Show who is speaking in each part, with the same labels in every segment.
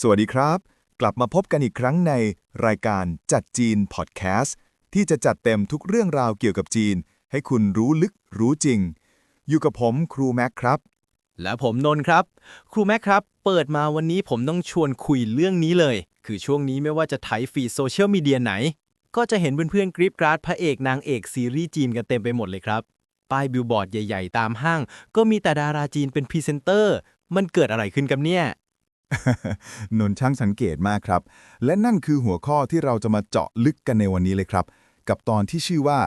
Speaker 1: สวัสดีครับ กลับมาพบกันอีกครั้งในรายการจัดจีนพอดแคสต์ที่จะจัดเต็มทุกเรื่องราวเกี่ยวกับจีน ให้คุณรู้ลึกรู้จริง อยู่กับผมครูแม็กครับ
Speaker 2: และผมนนท์ครับ ครูแม็กครับ เปิดมาวันนี้ผมต้องชวนคุยเรื่องนี้เลย คือช่วงนี้ไม่ว่าจะไถฟีดโซเชียลมีเดียไหน ก็จะเห็นเพื่อนๆกริปกราดพระเอกนางเอกซีรีส์จีนกันเต็มไปหมดเลยครับป้ายบิลบอร์ดใหญ่ ๆ ตามห้าง ก็มีแต่ดาราจีนเป็นพรีเซนเตอร์ มันเกิดอะไรขึ้นกับเนี่ย
Speaker 1: นนท์ช่างสังเกตมากครับ และนั่นคือหัวข้อที่เราจะมาเจาะลึกกันในวันนี้เลยครับ กับตอนที่ชื่อว่า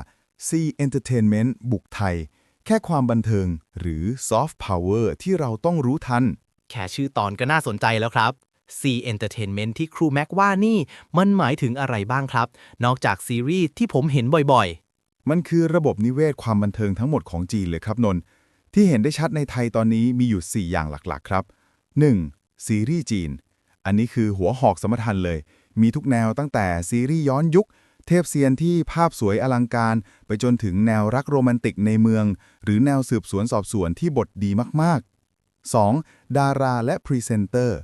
Speaker 1: C Entertainment บุกไทย แค่ความบันเทิงหรือ Soft Power ที่เราต้องรู้ทัน
Speaker 2: แค่ชื่อตอนก็น่าสนใจแล้วครับ C Entertainment ที่ครูแม็กว่านี่ มันหมายถึงอะไรบ้างครับ นอกจากซีรีส์ที่ผมเห็นบ่อยๆ
Speaker 1: มันคือระบบนิเวศความบันเทิงทั้งหมดของจีนเลยครับนนท์ที่เห็นได้ชัดในไทยตอนนี้มีอยู่ 4 อย่างหลักๆ ครับ 1. ซีรีส์จีน อันนี้คือหัวหอกสมทันเลย มีทุกแนวตั้งแต่ซีรีส์ย้อนยุค เทพเซียนที่ภาพสวยอลังการ ไปจนถึงแนวรักโรแมนติกในเมือง หรือแนวสืบสวนสอบสวนที่บทดีมากๆ 2. ดาราและพรีเซนเตอร์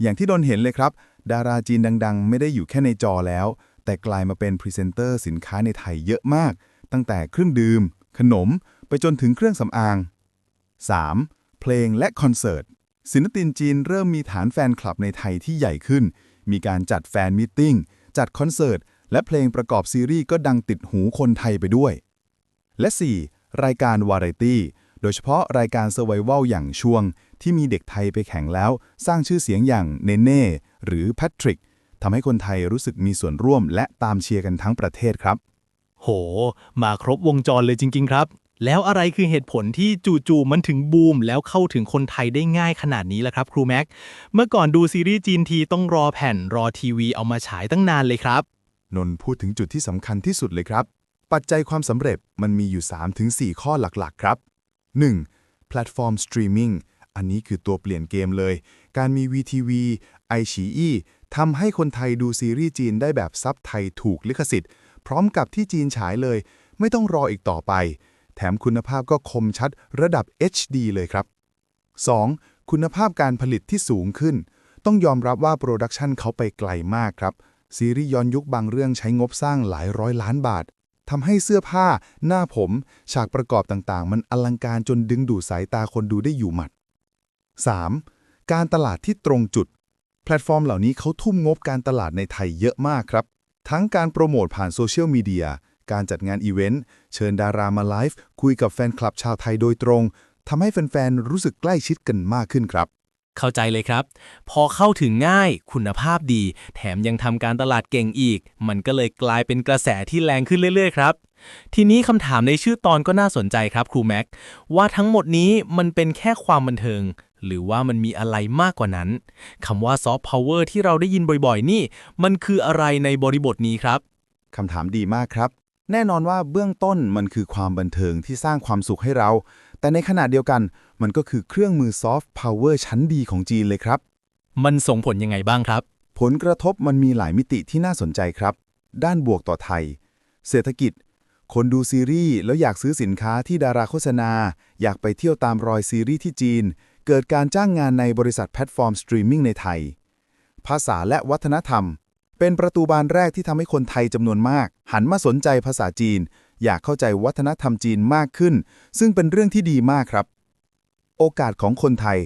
Speaker 1: อย่างที่ดนเห็นเลยครับ ดาราจีนดัง ๆ ไม่ได้อยู่แค่ในจอแล้ว แต่กลายมาเป็นพรีเซนเตอร์สินค้าในไทยเยอะมาก ตั้งแต่เครื่องดื่ม ขนม ไปจนถึงเครื่องสำอาง 3. เพลงและคอนเสิร์ต ศิลปินจีนเริ่มมีฐานแฟนคลับในไทยที่ใหญ่ขึ้น มีการจัดแฟนมิทติ้ง จัดคอนเสิร์ต และเพลงประกอบซีรีส์ก็ดังติดหูคนไทยไปด้วย และ 4. รายการวาไรตี้ โดยเฉพาะรายการเซอร์ไววัลอย่างช่วง ที่มีเด็กไทยไปแข่งแล้ว สร้างชื่อเสียงอย่างเนเน่หรือแพทริกทำให้คนไทยรู้สึกมีส่วนร่วมและตามเชียร์กันทั้งประเทศครับ
Speaker 2: โห มาครบวงจรเลยจริง ๆ ครับ แล้วอะไรคือเหตุผลที่จู่ๆมันถึงบูม แล้วเข้าถึงคนไทยได้ง่ายขนาดนี้ล่ะครับครูแม็ก เมื่อก่อนดูซีรีส์จีนทีต้องรอแผ่นรอทีวีเอามาฉายตั้งนานเลยครับ
Speaker 1: นนท์พูดถึงจุดที่สำคัญที่สุดเลยครับ ปัจจัยความสำเร็จมันมีอยู่ 3-4 ข้อหลักๆ ครับ 1. แพลตฟอร์มสตรีมมิ่งอันนี้คือตัวเปลี่ยนเกมเลย การมี VTV ไอฉีอีทำให้คนไทยดูซีรีส์จีนได้แบบซับไทยถูกลิขสิทธิ์ พร้อมกับที่จีนฉายเลย ไม่ต้องรออีกต่อไป ถมคุณภาพก็คมชัดระดับ HD เลยครับ 2. คุณภาพการผลิตที่สูงขึ้น ต้องยอมรับว่าโปรดักชันเขาไปไกลมากครับ ซีรีส์ย้อนยุคบางเรื่องใช้งบสร้างหลายร้อยล้านบาททำให้เสื้อผ้า หน้าผม ฉากประกอบต่างๆ มันอลังการจนดึงดูดสายตาคนดูได้อยู่หมัด 3. การตลาดที่ตรงจุด แพลตฟอร์มเหล่านี้เขาทุ่มงบการตลาดในไทยเยอะมากครับ ทั้งการโปรโมทผ่านโซเชียลมีเดีย การจัดงานอีเวนต์ เชิญดารามาไลฟ์คุยกับแฟนคลับชาวไทยโดยตรงทำให้แฟนๆ รู้สึกใกล้ชิดกันมากขึ้นครับ
Speaker 2: เข้าใจเลยครับ พอเข้าถึงง่ายคุณภาพดี แถมยังทำการตลาดเก่งอีก มันก็เลยกลายเป็นกระแสที่แรงขึ้นเรื่อยๆ ครับ ทีนี้คำถามในชื่อตอนก็น่าสนใจครับครูแม็กว่าทั้งหมดนี้มันเป็นแค่ความบันเทิง หรือว่ามันมีอะไรมากกว่านั้นคำว่าซอฟต์พาวเวอร์ที่เราได้ยินบ่อยๆ นี่ มันคืออะไรในบริบทนี้ครับ
Speaker 1: คำถามดีมากครับ แน่นอนว่าเบื้องต้นมันคือความบันเทิงที่สร้างความสุขให้เรา แต่ในขณะเดียวกันมันก็คือเครื่องมือซอฟต์พาวเวอร์ชั้นดีของจีนเลยครับ
Speaker 2: มันส่งผลยังไงบ้างครับ
Speaker 1: ผลกระทบมันมีหลายมิติที่น่าสนใจครับ ด้านบวกต่อไทย เศรษฐกิจ คนดูซีรีส์แล้วอยากซื้อสินค้าที่ดาราโฆษณา อยากไปเที่ยวตามรอยซีรีส์ที่จีน เกิดการจ้างงานในบริษัทแพลตฟอร์มสตรีมมิ่งในไทย ภาษาและวัฒนธรรม เป็นประตูบานแรกที่ทำให้คนไทยจำนวนมาก หันมาสนใจภาษาจีน อยากเข้าใจวัฒนธรรมจีนมากขึ้น ซึ่งเป็นเรื่องที่ดีมากครับ โอกาสของคนไทย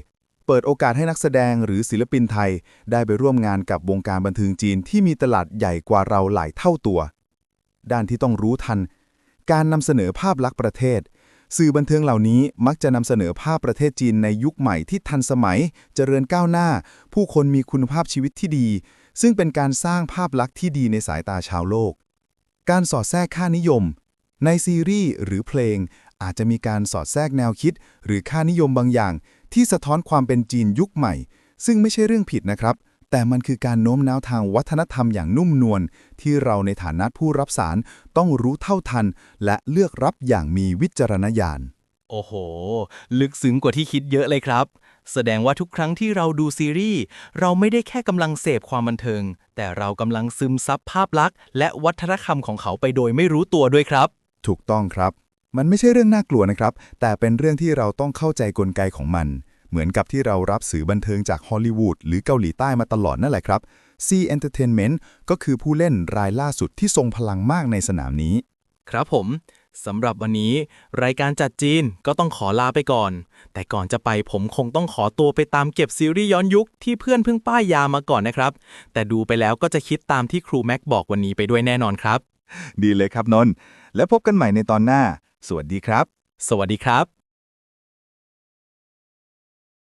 Speaker 1: เปิดโอกาสให้นักแสดงหรือศิลปินไทย ได้ไปร่วมงานกับวงการบันเทิงจีนที่มีตลาดใหญ่กว่าเราหลายเท่าตัว ด้านที่ต้องรู้ทัน การนำเสนอภาพลักษณ์ประเทศ สื่อบันเทิงเหล่านี้มักจะนำเสนอภาพประเทศจีนในยุคใหม่ที่ทันสมัย เจริญก้าวหน้า ผู้คนมีคุณภาพชีวิตที่ดี ซึ่งเป็นการสร้างภาพลักษณ์ที่ดีในสายตาชาวโลก การสอดแทรกค่านิยม ในซีรีส์หรือเพลง อาจจะมีการสอดแทรกแนวคิด หรือค่านิยมบางอย่าง ที่สะท้อนความเป็นจีนยุคใหม่ ซึ่งไม่ใช่เรื่องผิดนะครับ แต่มันคือการโน้มน้าวทางวัฒนธรรมอย่างนุ่มนวลที่เราในฐานะผู้รับสารต้องรู้เท่าทัน และเลือกรับอย่างมีวิจารณญาณ
Speaker 2: โอ้โห ลึกซึ้งกว่าที่คิดเยอะเลยครับ แสดงว่าทุกครั้งที่เราดูซีรีส์เราไม่ได้แค่กำลังเสพความบันเทิง แต่เรากำลังซึมซับภาพลักษณ์ และวัฒนธรรมของเขาไปโดยไม่รู้ตัวด้วยครับ
Speaker 1: ถูกต้องครับ มันไม่ใช่เรื่องน่ากลัวนะครับ แต่เป็นเรื่องที่เราต้องเข้าใจกลไกของมัน เหมือนกับที่เรารับสื่อบันเทิงจากฮอลลีวูดหรือเกาหลีใต้มาตลอดนั่นแหละครับ C Entertainment ก็คือผู้เล่นรายล่าสุดที่ทรงพลังมากในสนามนี้
Speaker 2: ครับผมสำหรับวันนี้ รายการจัดจีนก็ต้องขอลาไปก่อน แต่ก่อนจะไปผมคงต้องขอตัวไปตามเก็บซีรีส์ย้อนยุคที่เพื่อนเพิ่งป้ายยามาก่อนนะครับ แต่ดูไปแล้วก็จะคิดตามที่ครูแม็กบอกวันนี้ไปด้วยแน่นอนครับ
Speaker 1: ดีเลยครับนนท์และพบกันใหม่ในตอนหน้า สวัสดีครับ
Speaker 2: สวัสดีครับ